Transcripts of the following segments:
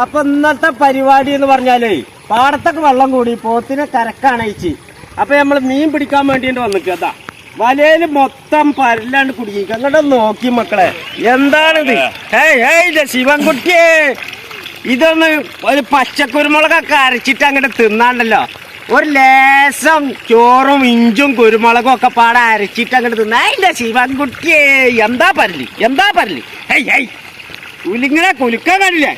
അപ്പൊ ഇന്നത്തെ പരിപാടി എന്ന് പറഞ്ഞാലേ പാടത്തൊക്കെ വെള്ളം കൂടി പോത്തിനെ കരക്കാണയിച്ച് അപ്പൊ നമ്മൾ മീൻ പിടിക്കാൻ വേണ്ടിട്ട് വന്നിക്കുക അതാ. വലയിൽ മൊത്തം പരലാണ്ട് കുടുങ്ങിക്ക. അങ്ങോട്ട് നോക്കി മക്കളെ എന്താണിത്? ഏയ് ഇതൊന്ന് ഒരു പച്ചക്കുരുമുളകൊക്കെ അരച്ചിട്ട് അങ്ങോട്ട് തിന്നാണ്ടല്ലോ. ഒരു ലേശം ചോറും ഇഞ്ചും കുരുമുളകും ഒക്കെ പാടെ അരച്ചിട്ട് അങ്ങോട്ട് തിന്നാ. ഇല്ല ശിവൻകുട്ടിയെ എന്താ പരൽ? എന്താ പരൽ? ഹേയ് ഹേയ് കുലിങ്ങനെ കുലുക്കാൻ കാണില്ലേ?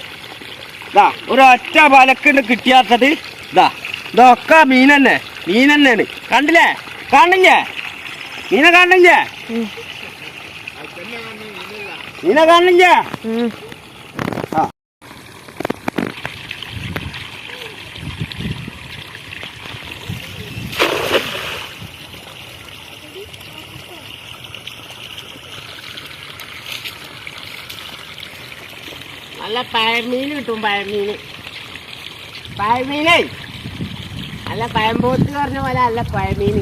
ഇതാ ഒരൊറ്റ ഒറ്റ വലക്കുണ്ട് കിട്ടിയാത്തത് ഇതാ ഇതൊക്കെ മീൻ തന്നെ മീൻ തന്നെയാണ് കണ്ടില്ലേ? കാണില്ലേ മീനെ കാണില്ലേ മീനെ കാണില്ലേ നല്ല പഴമീൻ കിട്ടും പഴമീൻ. പഴമീനേ. നല്ല പഴമ്പോത്ത് പറഞ്ഞ പോലെ നല്ല പഴമീൻ.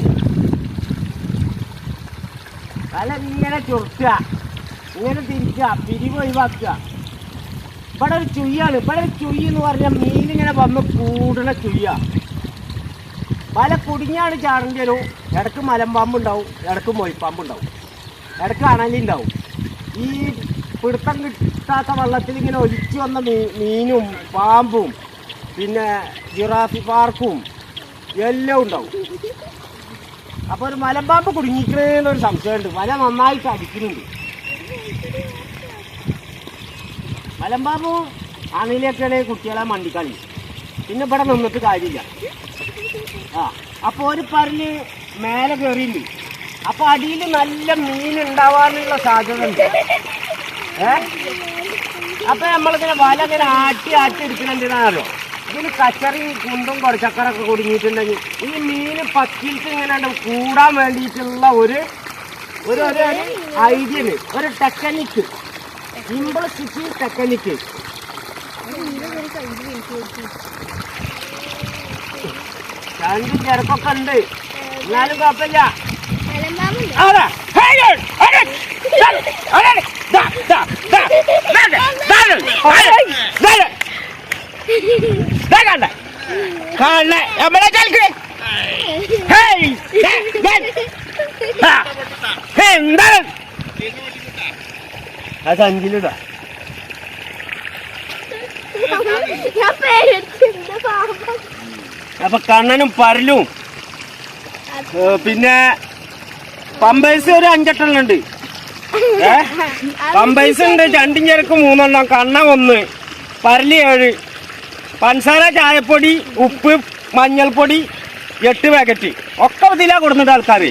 വല ഇങ്ങനെ ചുരുട്ടുക ഇങ്ങനെ തിരിക്കുക പിരിവ് ഒഴിവാക്കുക. ഇവിടെ ഒരു ചുയ്യാണ്. ഇവിടെ ഒരു ചുയ്യ എന്ന് പറഞ്ഞാൽ മീൻ ഇങ്ങനെ വന്ന് കൂടണ ചുയ്യ. വല കുടുങ്ങിയാണ് ചാടേണ്ടി വരും. ഇടയ്ക്ക് മലമ്പാമ്പുണ്ടാവും ഇടയ്ക്ക് മൊയ്പ്പാമ്പുണ്ടാവും. ഇടയ്ക്ക് അണലുണ്ടാവും. ഈ പിടുത്തം കിട്ടാത്ത വള്ളത്തിൽ ഇങ്ങനെ ഒലിച്ചു വന്ന മീ മീനും പാമ്പും പിന്നെ ജിറാഫി പാർക്കും എല്ലാം ഉണ്ടാവും. അപ്പോൾ ഒരു മലമ്പാമ്പ് കുടുങ്ങിക്കണെന്നൊരു സംശയമുണ്ട്. വല നന്നായി അടിക്കുന്നുണ്ട് മലമ്പാമ്പ് അണിലേക്കാണ് കുട്ടികളെ മണ്ടിക്കളി. പിന്നെ ഇവിടെ നിന്നിട്ട് കാര്യമില്ല. ആ അപ്പോൾ ഒരു പരൽ മേലെ കയറിയില്ല അപ്പോൾ അടിയിൽ നല്ല മീൻ ഉണ്ടാവാനുള്ള സാധ്യത ഉണ്ട് ഏ? അപ്പൊ നമ്മളിങ്ങനെ വല ഇങ്ങനെ ആട്ടി ആട്ടി എടുക്കണെന്തിനാണല്ലോ ഇതിന് കച്ചറി കുണ്ടും കുറച്ചക്കറൊക്കെ കുടുങ്ങിയിട്ടുണ്ടെങ്കിൽ ഈ മീന് പക്കിയിട്ട് ഇങ്ങനെ കൂടാൻ വേണ്ടിയിട്ടുള്ള ഒരു ഒരു ഒരു ഐഡിയ ഒരു ടെക്നിക്ക് സിമ്പിൾ സ്റ്റിച്ചിങ് ടെക്നിക്ക് രണ്ട് ചെറുപ്പൊക്കെ ഉണ്ട് എന്നാലും കുഴപ്പമില്ല Ahora, കാണേ നമ്മളെ കേൾക്ക് എന്താണ്? അത് അഞ്ചിലിടാ അപ്പൊ കണ്ണനും പരലും പിന്നെ പമ്പേഴ്സ് ഒരു അഞ്ചെട്ടെണ്ണം ഉണ്ട്. ഏ? പമ്പേഴ്സ് ഉണ്ട് രണ്ടും ചെറുക്ക് മൂന്നെണ്ണം കണ്ണ ഒന്ന് പരലി ഏഴ് പൻസാര ചായപ്പൊടി ഉപ്പ് മഞ്ഞൾപ്പൊടി എട്ട് പാക്കറ്റ് ഒക്കെ ഇതിലാണ് കൊടുക്കുന്നുണ്ട് ആൾക്കാർ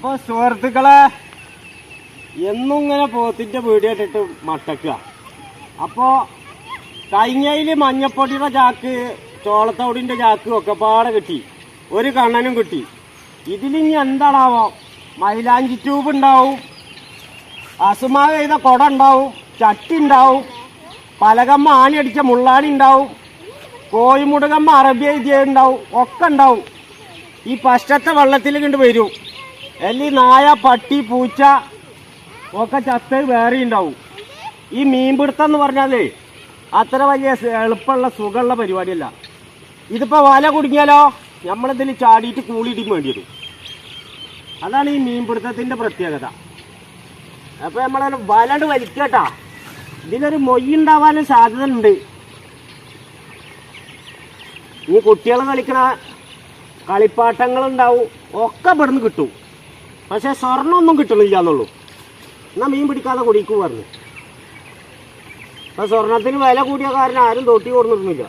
അപ്പോൾ സുഹൃത്തുക്കളെ എന്നും ഇങ്ങനെ പോത്തിന്റെ വീഡിയോ ഇട്ടിട്ട് മട്ടക്കുക അപ്പോൾ കഴിഞ്ഞതിൽ മഞ്ഞപ്പൊടിയുടെ ചാക്ക് ചോളത്തോടിന്റെ ചാക്ക് ഒക്കെ പാടെ കിട്ടി. ഒരു കണ്ണനും കിട്ടി. ഇതിലിനി എന്താണാവോ? മൈലാഞ്ചി ട്യൂബ് ഉണ്ടാവും. അസുമാ ചെയ്ത കൊട ഉണ്ടാവും. ചട്ടി ഉണ്ടാവും. പലകമ്മ ആണി അടിച്ച മുള്ളാണി ഉണ്ടാവും. കോഴിമുടുകമ്മ അറബി എഴുതിയ ഉണ്ടാവും. ഒക്കെ ഉണ്ടാവും. ഈ പശ്ചത്തെ വെള്ളത്തിൽ കണ്ട് വരും. അല്ലി നായ പട്ടി പൂച്ച ഒക്കെ ചത്ത് വേറെ ഉണ്ടാവും ഈ മീൻപിടുത്തം എന്ന് പറഞ്ഞാലേ അത്ര വലിയ എളുപ്പമുള്ള സുഖമുള്ള പരിപാടിയല്ല. ഇതിപ്പോൾ വല കുടുങ്ങിയാലോ? നമ്മളിതിൽ ചാടിയിട്ട് കൂളിയിട്ട് വേണ്ടി വരും അതാണ് ഈ മീൻപിടുത്തത്തിന്റെ പ്രത്യേകത. അപ്പോൾ നമ്മൾ വലണ്ട് വലിക്കട്ടാ. ഇതിനൊരു മൊയ്യ് ഉണ്ടാവാനും സാധ്യത ഉണ്ട് ഈ കുട്ടികൾ കളിക്കണ കളിപ്പാട്ടങ്ങളുണ്ടാവും. ഒക്കെ ഇവിടുന്ന് കിട്ടും. പക്ഷെ സ്വർണമൊന്നും കിട്ടണില്ല എന്നുള്ളൂ എന്നാൽ മീൻ പിടിക്കാതെ കുടിക്കു പറഞ്ഞു. അപ്പൊ സ്വർണത്തിന് വില കൂടിയ കാരണം ആരും തൊട്ടി കൊടുത്തിരുന്നില്ല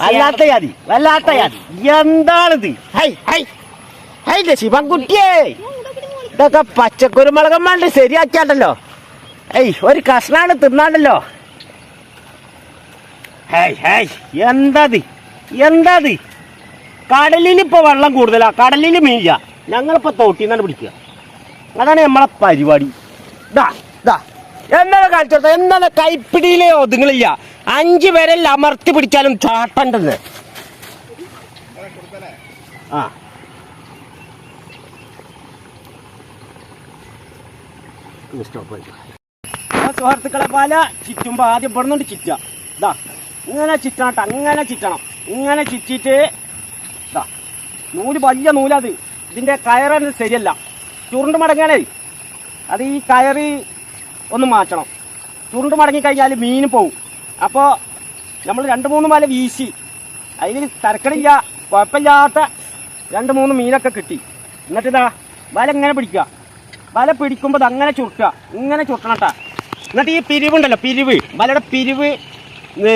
വല്ലാത്ത ജാതി വല്ലാത്ത ജാതി. എന്താണിത്? ശിവൻകുട്ടിയേ. ഇതൊക്കെ പച്ചക്കുരുമുളകം വേണ്ടി ശരിയാക്കിയാണ്ടല്ലോ. ഏയ് ഒരു കഷ്ണാണ് തിന്നാണ്ടല്ലോ. ഹേയ് ഹേയ് എന്താത് എന്താത് കടലിൽ ഇപ്പോൾ വെള്ളം കൂടുതലാ. കടലിൽ മീനില്ല. ഞങ്ങളിപ്പോ തോട്ടിന്നാണ് പിടിക്കുക. അതാണ് നമ്മളെ പരിപാടി. ദാ ദാ. എന്താണ് കാണിച്ചോട്ടെ എന്താണ് കൈപ്പിടിയിലെ ഒതുങ്ങളില്ല അഞ്ചു പേരെ അമർത്തി പിടിച്ചാലും ചാട്ടണ്ടെന്ന് ആ. സുഹൃത്തുക്കളെ പല ചുറ്റുമ്പോൾ ആദ്യം പെടുന്നുണ്ട് ചിറ്റ ഇതാ ഇങ്ങനെ ചുറ്റണട്ടോ അങ്ങനെ ചുറ്റണം. ഇങ്ങനെ ചിറ്റിട്ട് ഇതാ നൂൽ വലിയ നൂലത് ഇതിന്റെ കയറത് ശരിയല്ല. ചുരുണ്ട് മടങ്ങിയാലേ. അത് ഈ കയറി ഒന്ന് മാറ്റണം. ചുരുണ്ട് മടങ്ങി കഴിഞ്ഞാൽ മീൻ പോവും. അപ്പോൾ നമ്മൾ രണ്ട് മൂന്ന് മല വീശി. അതിൽ തരക്കടില്ല കുഴപ്പമില്ലാത്ത രണ്ട് മൂന്ന് മീനൊക്കെ കിട്ടി. എന്നിട്ട് ഇതാ വല ഇങ്ങനെ പിടിക്കുക. വല പിടിക്കുമ്പോൾ അങ്ങനെ ചുരുട്ടുക. ഇങ്ങനെ ചുരുട്ടണട്ടാ എന്നിട്ട് ഈ പിരിവുണ്ടല്ലോ പിരിവ്. വലയുടെ പിരിവ്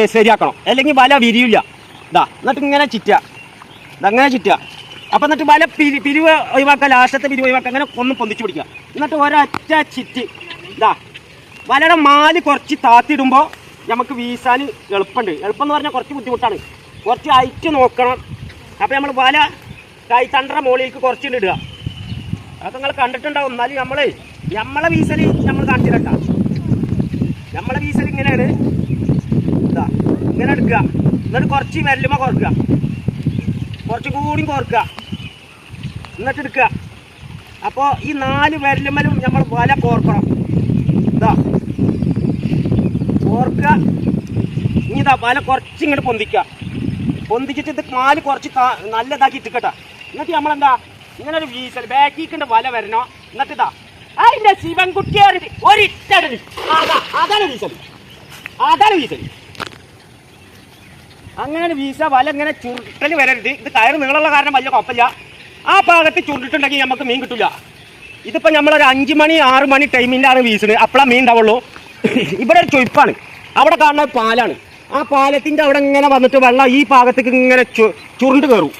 ശരിയാക്കണം. അല്ലെങ്കിൽ വല വിരിയില്ല. ഇതാ എന്നിട്ട് ഇങ്ങനെ ചുറ്റുക. ഇതങ്ങനെ ചുറ്റുക. അപ്പം എന്നിട്ട് വല പിരി പിരിവ് ഒഴിവാക്കുക ലാസ്റ്റത്തെ പിരിവ് ഒഴിവാക്കുക അങ്ങനെ ഒന്ന് പൊന്തിച്ച് പിടിക്കുക. എന്നിട്ട് ഒരൊറ്റ ചിറ്റ്. ഇതാ വലയുടെ മാൽ കുറച്ച് താത്തിടുമ്പോൾ നമുക്ക് വീശാൻ എളുപ്പമുണ്ട്. എളുപ്പം എന്ന് പറഞ്ഞാൽ കുറച്ച് ബുദ്ധിമുട്ടാണ്. കുറച്ച് ഹൈറ്റ് നോക്കണം. അപ്പോൾ നമ്മൾ വല കൈ തണ്ടറ മുകളിലേക്ക് കുറച്ച് ഇടുക. അതൊക്കെ നിങ്ങൾ കണ്ടിട്ടുണ്ടാവും. എന്നാലും നമ്മളെ നമ്മളെ വീശൽ നമ്മൾ കാണിച്ചിരട്ട നമ്മളെ വീശൽ ഇങ്ങനെയാണ്. ഇങ്ങനെ എടുക്കുക. എന്നിട്ട് കുറച്ച് വിരലുമ കുറക്കുക കുറച്ച് കൂടി കുറക്കുക എന്നിട്ട് എടുക്കുക. അപ്പോൾ ഈ നാല് വിരലുമലും നമ്മൾ വല കോർക്കണം. ഇതാ. കോർക്കുക. ഇനി ഇതാ വല കുറച്ച് ഇങ്ങോട്ട് പൊന്തിക്കുക. പൊന്തിച്ചിട്ട് ഇത് നാല് കുറച്ച് താ- നല്ല ഇട്ടിക്കട്ടെ. എന്നിട്ട് നമ്മളെന്താ? ഇങ്ങനെ ഒരു വീസൽ ബാക്കിക്കിന്റെ വല വരണോ. എന്നിട്ട് ഇതാ. അതിന്റെ ശിവൻകുട്ടിയെ ഒരിട്ടടി അതാ. അതാണ് വീസൽ അതാണ് വീസൽ അങ്ങനെ വീസ വല ഇങ്ങനെ ചുരുട്ടൽ വരരുത്. ഇത് കയറ് നിങ്ങളുള്ള കാരണം വലിയ കുഴപ്പമില്ല. ആ ഭാഗത്ത് ചുരുട്ടിട്ടുണ്ടെങ്കിൽ നമുക്ക് മീൻ കിട്ടില്ല ഇതിപ്പോൾ നമ്മളൊരു അഞ്ച് മണി ആറ് മണി ടൈമിലാണ് വീസത് അപ്പോഴാണ് മീൻ ഉണ്ടാവുള്ളൂ. ഇവിടെ ഒരു ചൊയ്പ്പാണ്. അവിടെ കാണുന്ന പാലാണ്. ആ പാലത്തിന്റെ അവിടെ ഇങ്ങനെ വന്നിട്ട് വെള്ളം ഈ ഭാഗത്തേക്ക് ഇങ്ങനെ ചുരുണ്ട് കയറും.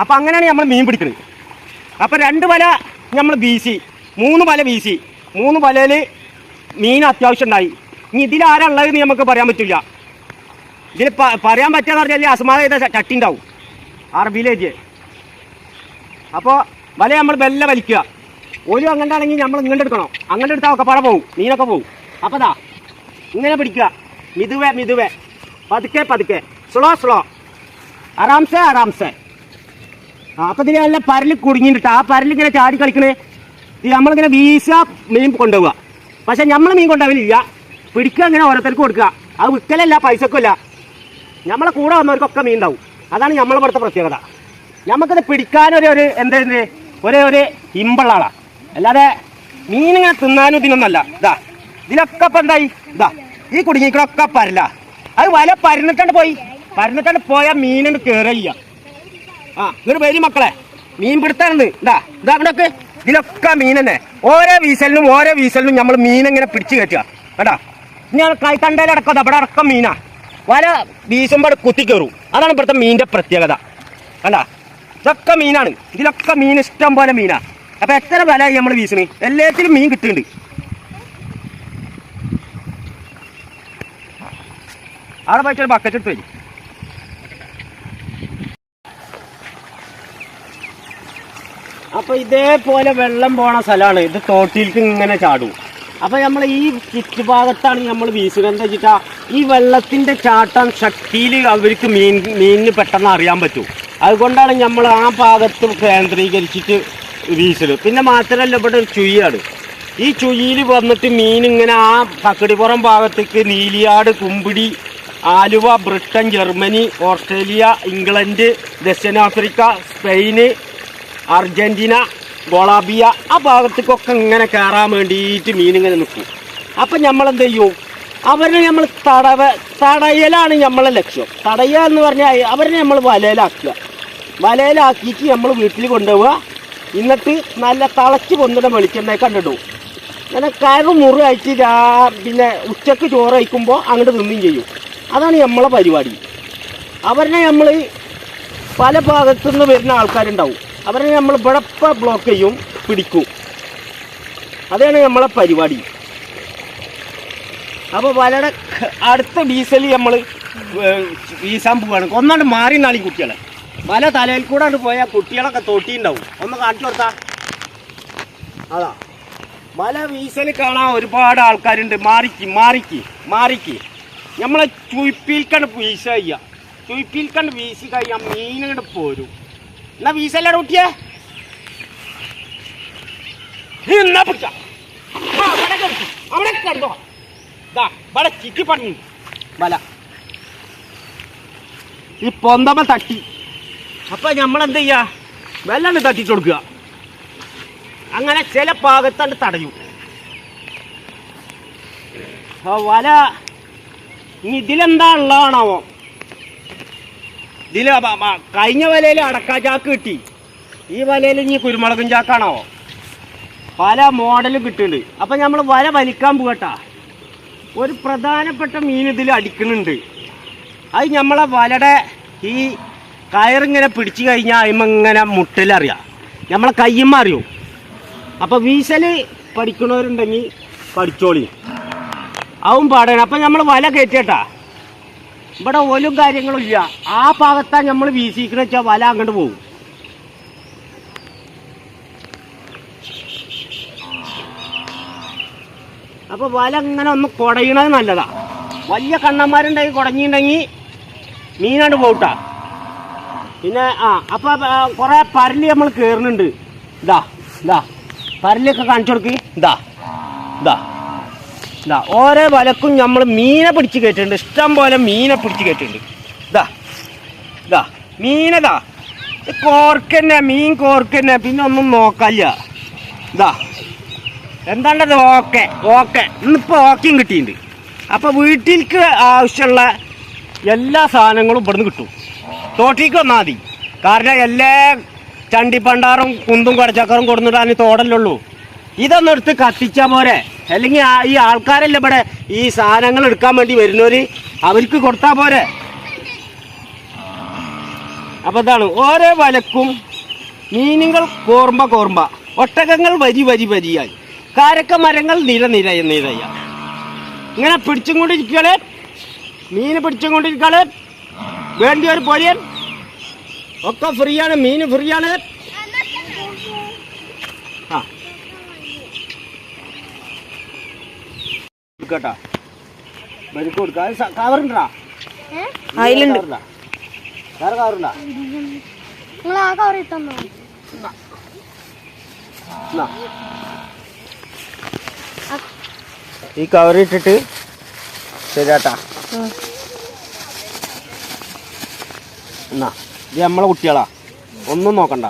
അപ്പോൾ അങ്ങനെയാണ് നമ്മൾ മീൻ പിടിക്കുന്നത് അപ്പോൾ രണ്ട് വല നമ്മൾ വീശി മൂന്ന് വല വീശി. മൂന്ന് വലയിൽ മീൻ അത്യാവശ്യം ഉണ്ടായി. ഇനി ഇതിലാരുള്ളതെന്ന് നമുക്ക് പറയാൻ പറ്റില്ല. ഇതിൽ പറയാൻ പറ്റാന്ന് പറഞ്ഞാൽ അസമാനത ചട്ടി ഉണ്ടാവും. വില്ലേജ് അപ്പോൾ വല നമ്മൾ വെല്ല വലിക്കുക. ഒരു ആണെങ്കിൽ നമ്മൾ ഇങ്ങോട്ട് എടുക്കണം. അങ്ങോട്ട് എടുത്താൽ ഒക്കെ പഴ പോകും മീനൊക്കെ പോകും അപ്പോൾ ദാ ഇങ്ങനെ പിടിക്കുക. മിതുവെ മിതുവെ. പതുക്കെ പതുക്കെ. സ്ലോ സ്ലോ ആറാംസെ ആറാംസെ. ആ അപ്പം ഇതിന് നല്ല പരൽ കുടുങ്ങിയിട്ട് ആ പരലിങ്ങനെ ചാടി കളിക്കണേ. ഈ നമ്മളിങ്ങനെ വീശ മീൻ കൊണ്ടുപോവുക. പക്ഷെ നമ്മൾ മീൻ കൊണ്ടുപോകലില്ല പിടിക്കുക അങ്ങനെ ഓരോരുത്തർക്ക് കൊടുക്കുക. അത് വിൽക്കലല്ല പൈസക്കല്ല നമ്മളെ കൂടെ വന്നവർക്കൊക്കെ മീൻ ഉണ്ടാവും അതാണ് നമ്മളെ ഇവിടുത്തെ പ്രത്യേകത. നമുക്കത് പിടിക്കാനൊരു ഒരു എന്താ ഇത്? ഒരേ ഒരു ഇമ്പുള്ള അല്ലാതെ അല്ലാതെ മീനിങ്ങനെ തിന്നാനും ഇതിനൊന്നല്ല. ഇതാ ഇതിലൊക്കെ ഇപ്പം എന്തായി? ഇതാ ഈ കുടുങ്ങിക്കളൊക്കെ പരല. അത് വല പരന്നിട്ടുണ്ട് പോയി. പരന്നിട്ടുണ്ട് പോയാൽ മീനുണ്ട് കയറില്ല ആ ഇങ്ങോട്ട് വരും മക്കളെ. മീൻ പിടുത്താണെന്ന് ഇതാ ഇതാ ഇവിടൊക്കെ ഇതിലൊക്കെ മീൻ തന്നെ. ഓരോ വീസലിനും ഓരോ വീസലിനും നമ്മൾ മീൻ ഇങ്ങനെ പിടിച്ചു കയറ്റുക. കേട്ടാ? ഞാൻ കൈത്തണ്ടയിലടക്കം അവിടെ അടക്കം മീനാ. വല വീശുമ്പോൾ കുത്തി കയറും അതാണ് ഇവിടുത്തെ മീനിന്റെ പ്രത്യേകത. കണ്ട? ഇതൊക്കെ മീനാണ്. ഇതിലൊക്കെ മീൻ ഇഷ്ടം പോലെ മീനാ. അപ്പൊ എത്ര വില നമ്മൾ വീശണ്? എല്ലാത്തിലും മീൻ കിട്ടുന്നുണ്ട് അവിടെ പോയിട്ട് ഒരു ബക്കറ്റ് എടുത്ത് വരും അപ്പൊ ഇതേപോലെ വെള്ളം പോണ സ്ഥലമാണ് ഇത് തോട്ടിയിലേക്ക് ഇങ്ങനെ ചാടും. അപ്പൊ നമ്മൾ ഈ ചുറ്റുഭാഗത്താണ് നമ്മൾ വീശുന്നത്. എന്താ വെച്ചിട്ടാ ഈ വെള്ളത്തിന്റെ ചാട്ടം ശക്തിയിൽ അവർക്ക് മീൻ മീനിന് പെട്ടെന്ന് അറിയാൻ പറ്റും. അതുകൊണ്ടാണ് നമ്മൾ ആ ഭാഗത്ത് കേന്ദ്രീകരിച്ചിട്ട് വീശൽ പിന്നെ മാത്രമല്ല ഇവിടെ ഒരു ചുയ്യാണ് ഈ ചുയ്യിൽ വന്നിട്ട് മീൻ ഇങ്ങനെ ആ പക്കടിപ്പുറം ഭാഗത്തേക്ക് Neeliyad Kumbidi Aluva Britain Germany Australia England ദക്ഷിണാഫ്രിക്ക സ്പെയിന് അർജന്റീന കൊളാബിയ ആ ഭാഗത്തേക്കൊക്കെ ഇങ്ങനെ കയറാൻ വേണ്ടിയിട്ട് മീനിങ്ങനെ നിൽക്കും. അപ്പം നമ്മൾ എന്ത് ചെയ്യും? അവരെ നമ്മൾ തടവ തടയലാണ് നമ്മളെ ലക്ഷ്യം. തടയുക എന്ന് പറഞ്ഞാൽ അവരെ നമ്മൾ വലയിലാക്കുക. വലയിലാക്കിയിട്ട് നമ്മൾ വീട്ടിൽ കൊണ്ടുപോവുക. എന്നിട്ട് നല്ല തിളച്ച് പൊന്നിടം വെളിച്ചെണ്ണ കണ്ടിടും അങ്ങനെ കയറ് മുറിയായിട്ട് രാ പിന്നെ ഉച്ചയ്ക്ക് ചോറ് കഴിക്കുമ്പോൾ അങ്ങോട്ട് തിന്നുകയും ചെയ്യും. അതാണ് നമ്മളെ പരിപാടി. അവരെ നമ്മൾ പല ഭാഗത്തു നിന്ന് വരുന്ന ആൾക്കാരുണ്ടാവും. അവരെ നമ്മൾ ഇവിടെ ബ്ലോക്ക് ചെയ്യും പിടിക്കും. അതാണ് നമ്മളെ പരിപാടി. അപ്പോൾ വലയുടെ അടുത്ത ഡീസൽ നമ്മൾ വീശാൻ പോവാണ്. ഒന്നാണ്ട് മാറി നാളി കുട്ടികളെ. വല തലയിൽ കൂടെ പോയാൽ കുട്ടികളൊക്കെ തൊട്ടിണ്ടാവും ഒന്ന് കാണിച്ചു കൊടുത്താ. അതാ. വല വീശൽ കാണാൻ ഒരുപാട് ആൾക്കാരുണ്ട്. മാറിക്ക് മാറിക്ക് മാറിക്ക്. നമ്മളെ ചുയിപ്പിൽക്കണ്ട് വീശ ചെയ്യാം. ചുയിപ്പിൽക്കണ്ട് വീശി കഴിയാൻ മീനങ്ങട് പോരും. എന്നാ വീശല്ലേ കുട്ടിയെ നീ എന്നാ പിടിച്ച? അവിടെ കണ്ടോ ഇവിടെ ചിറ്റി പറഞ്ഞു വല. ഈ പൊന്തമ തട്ടി. അപ്പൊ നമ്മളെന്ത് ചെയ്യാ? വെള്ളം തട്ടിട്ട് കൊടുക്കുക. അങ്ങനെ ചില ഭാഗത്താണ്ട് തടയും. വല. ഇതിലെന്താ ഉള്ളതാണാവോ? ബ- കഴിഞ്ഞ വലയിൽ അടക്കാ ചാക്ക് കിട്ടി. ഈ വലയിൽ ഇനി കുരുമുളകും ചാക്കാണോ? പല മോഡലും കിട്ടുന്നുണ്ട് അപ്പൊ നമ്മൾ വല വലിക്കാൻ പോകട്ടാ. ഒരു പ്രധാനപ്പെട്ട മീൻ ഇതിൽ അടിക്കുന്നുണ്ട്. അത് നമ്മളെ വലയുടെ ഈ കയറിങ്ങനെ പിടിച്ചു കഴിഞ്ഞാൽ അതിമ്മ ഇങ്ങനെ മുട്ടലറിയാം. നമ്മളെ കയ്യമ്മ അറിയും? അപ്പൊ വീശൽ പഠിക്കണവരുണ്ടെങ്കിൽ പഠിച്ചോളി. അവൻ പാടാണ്. അപ്പൊ നമ്മൾ വല കയറ്റിയട്ടാ. ഇവിടെ ഓലും കാര്യങ്ങളും ഇല്ല. ആ ഭാഗത്താ നമ്മൾ വീശിക്കണ വെച്ചാൽ വല അങ്ങോട്ട് പോകും അപ്പൊ വല ഇങ്ങനെ ഒന്ന് കുടയണത് നല്ലതാ. വലിയ കണ്ണന്മാരുണ്ടെങ്കിൽ കുടഞ്ഞിട്ടുണ്ടെങ്കിൽ മീനാണ്ട് പോട്ടാ പിന്നെ ആ അപ്പൊ കുറെ പരൽ നമ്മൾ കേറുന്നുണ്ട്. ഇതാ ഇതാ. പരലൊക്കെ കാണിച്ചു കൊടുക്ക്. ഇതാ ഇതാ. ഇതാ ഓരോ വലക്കും നമ്മൾ മീനെ പിടിച്ച് കയറ്റുന്നുണ്ട് ഇഷ്ടം പോലെ മീനെ പിടിച്ച് കയറ്റുന്നുണ്ട് ഇതാ ഇതാ മീനതാ കോർക്കന്നെ മീൻ കോർക്കന്നെ പിന്നെ ഒന്നും നോക്കല്ല. ഇതാ എന്താണ്ടത് ഓക്കെ ഓക്കെ. ഇന്നിപ്പോൾ ഓക്കെയും കിട്ടിയിട്ടുണ്ട്. അപ്പോൾ വീട്ടിലേക്ക് ആവശ്യമുള്ള എല്ലാ സാധനങ്ങളും ഇവിടുന്ന് കിട്ടും. തോട്ടിലേക്ക് വന്നാൽ മതി. കാരണം എല്ലാ ചണ്ടിപ്പണ്ടാറും കുന്തും കടച്ചക്കറും കൊടുന്നിടാൻ തോടല്ലുള്ളൂ ഇതൊന്നെടുത്ത് കത്തിച്ചാൽ പോരെ. അല്ലെങ്കിൽ ഈ ആൾക്കാരല്ല ഇവിടെ ഈ സാധനങ്ങൾ എടുക്കാൻ വേണ്ടി വരുന്നവര്? അവർക്ക് കൊടുത്താൽ പോരെ. അപ്പൊ ഇതാണ് ഓരോ വലക്കും മീനുകൾ കോർമ്പ കോർമ്പ ഒട്ടകങ്ങൾ വരി വരി വരിയായി. കാരക്ക മരങ്ങൾ നിര നിര നിരയ ഇങ്ങനെ പിടിച്ചും കൊണ്ടിരിക്കുകയാണ് മീൻ പിടിച്ചും കൊണ്ടിരിക്കുകയാണ് വേണ്ടി ഒരു പൊരിയൻ ഒക്കെ ഫ്രീ ആണ് മീൻ ഫ്രീ ആണ് ആ കൊടുക്കട്ടാ ബരിക്ക് കൊടുക്ക. അത് കവറുണ്ടാ? അതിലുണ്ട്. വേറെ കവറുണ്ടാ? നിങ്ങൾ ആ കവർ ഇട്ടെന്നോ. ഈ കവർ ഇട്ടിട്ട് ശരിയാട്ടാ. എന്നാ. ഇത് നമ്മളെ കുട്ടികളാ. ഒന്നും നോക്കണ്ട.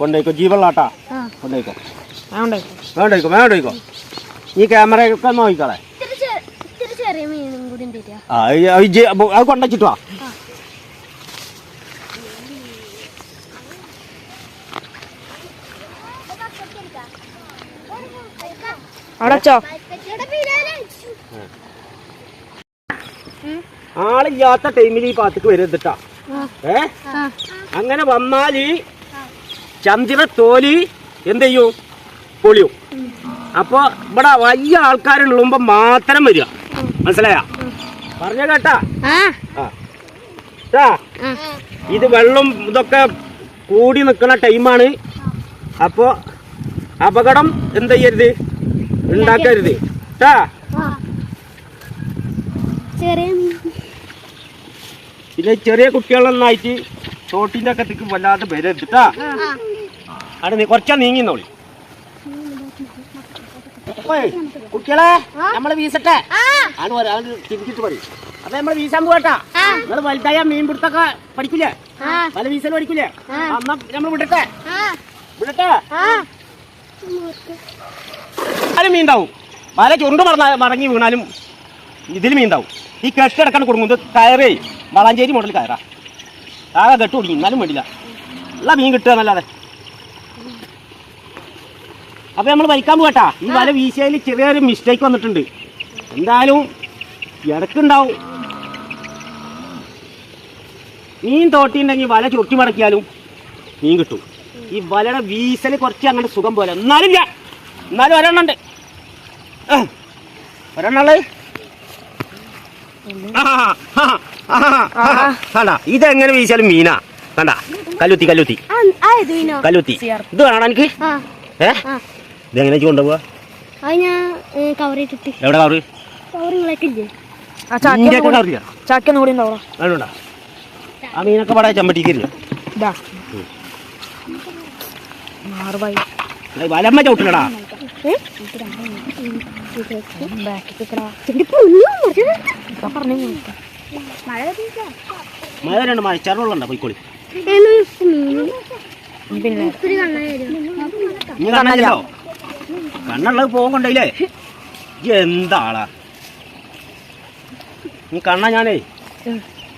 കൊണ്ടേക്കോ ജീവള്ളാട്ടാ. കൊണ്ടേക്കോ വേണ്ടേക്കോ വേണ്ടേക്കോ ഈ ക്യാമറയൊക്കെ നോക്കിക്കളെ ഇത്തിരി ചെ- ഇത്തിരി ചെറിയ മീനും കൂടി തരിക ആ ഈ- ഈ ജി- അപ്പൊ അത് വെച്ചോ. ആളില്ലാത്ത ടൈമിൽ ഈ പാത്തക്ക് വരുന്നിട്ടാ ഏ? ആ. അങ്ങനെ വന്നാൽ ചന്ദ്ര തോലി എന്ത് ചെയ്യും? പൊളിയും. അപ്പൊ ഇവിടെ വലിയ ആൾക്കാരുള്ളുമ്പോ മാത്രം വരിക. മനസ്സിലായ? പറഞ്ഞ കേട്ടാ ആ. ഇത് വെള്ളം ഇതൊക്കെ കൂടി നിൽക്കുന്ന ടൈമാണ്. അപ്പോ അപകടം എന്ത് ചെയ്യരുത്? ഉണ്ടാക്കരുത്. ട്ടാ. ചെറിയ കുട്ടികളെ പിന്നെ ചെറിയ കുട്ടികളൊന്നായിട്ട് തോട്ടിന്റെ അക്കത്തേക്ക് വല്ലാതെ വരരുത് കേട്ടാ അവിടെ കുറച്ചാ നീങ്ങിന്നോളി കുട്ടികളെ നമ്മൾ വീസട്ടെ ആണ് തിരിച്ചിട്ട് പറയും അപ്പൊ നമ്മൾ വീശാൻ പോകട്ടാ നിങ്ങൾ വലുതായ മീൻ പിടുത്തൊക്കെ പഠിക്കില്ലേ? പല വീസൽ പഠിക്കില്ലേ? ആ. എന്നാ നമ്മൾ വിടട്ടെ. വിടട്ടെ. ആ. അതിൽ മീൻ ഉണ്ടാവും പല ചുണ്ട് മറന്ന മടങ്ങി വീണാലും ഇതിൽ മീൻ ഉണ്ടാവും ഈ കെട്ടിടക്കാൻ കൊടുക്കുന്നത് കയറേ വളാഞ്ചേരി മോഡൽ കയറാ. ആകെ കെട്ട് കുടുങ്ങി. എന്നാലും വേണ്ടില്ല. ഉള്ള മീൻ കിട്ടുക എന്നല്ലാതെ. അപ്പൊ നമ്മൾ വലിക്കാൻ പോകട്ടാ ഈ വല വീശയിൽ ചെറിയൊരു മിസ്റ്റേക്ക് വന്നിട്ടുണ്ട്. എന്തായാലും ഇടക്കുണ്ടാവും. മീൻ തോട്ടിണ്ടെങ്കിൽ വല ചുരുട്ടി മടക്കിയാലും മീൻ കിട്ടും. ഈ വലയുടെ വീശൽ കുറച്ച് അങ്ങോട്ട് സുഖം പോലെ. എന്നാലും ഇല്ല. എന്നാലും ഒരെണ്ണുണ്ട് ഒരെണ്ണുള്ളത് കണ്ട. ഇതെങ്ങനെ വീശാലും മീനാ. കണ്ട. കല്ലുത്തി കല്ലുത്തി. കല്ലുത്തി. ഇത് വേണം എനിക്ക്. ആ. ഏ എങ്ങനെ കൊണ്ടുപോവാ അത് ഞാൻ കവർ ചെയ്തിട്ട്. എവിടെ കവറ് കവറുകളൊക്കെ ഇല്ലേ? ആ ചാക്കി ഇന്റെ ഒന്ന് കൂടി- കവറില്ല ചാക്കി ഒന്നും കൂടി ഉണ്ടാവോ വേണ്ട ആ മീനൊക്കെ പടാ ചമ്പട്ടിക്കില്ല ഇതാ ബൈ വലമ്മ കുറച്ച് ഇപ്പൊ പറഞ്ഞു മഴ ചെറുള്ളണ്ട രണ്ട് പോയിക്കോളി പിന്നെ ഒത്തിരി കണ്ണാ വരും. നീ കണ്ണല്ലോ കണ്ണുള്ളത് പോകണ്ടല്ലേ കൊണ്ടല്ലേ എന്താളാ? നീ കണ്ണ ഞാനേ.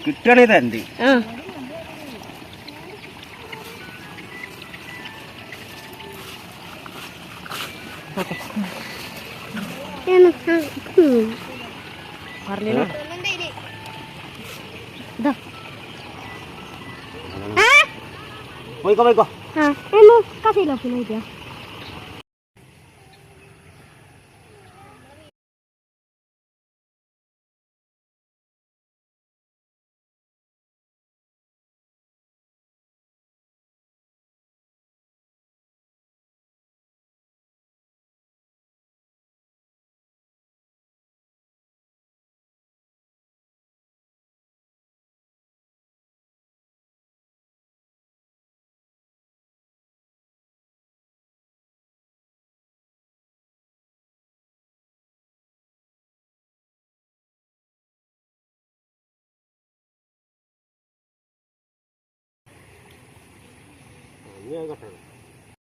കിട്ടണേ തരണ്ട്. ഇതാ. പോയിക്കോ പോയിക്കോ. ആ കഥയിലോ കഥയിലൊക്കെ നോക്കിയാ നീ അത് കട്ടണം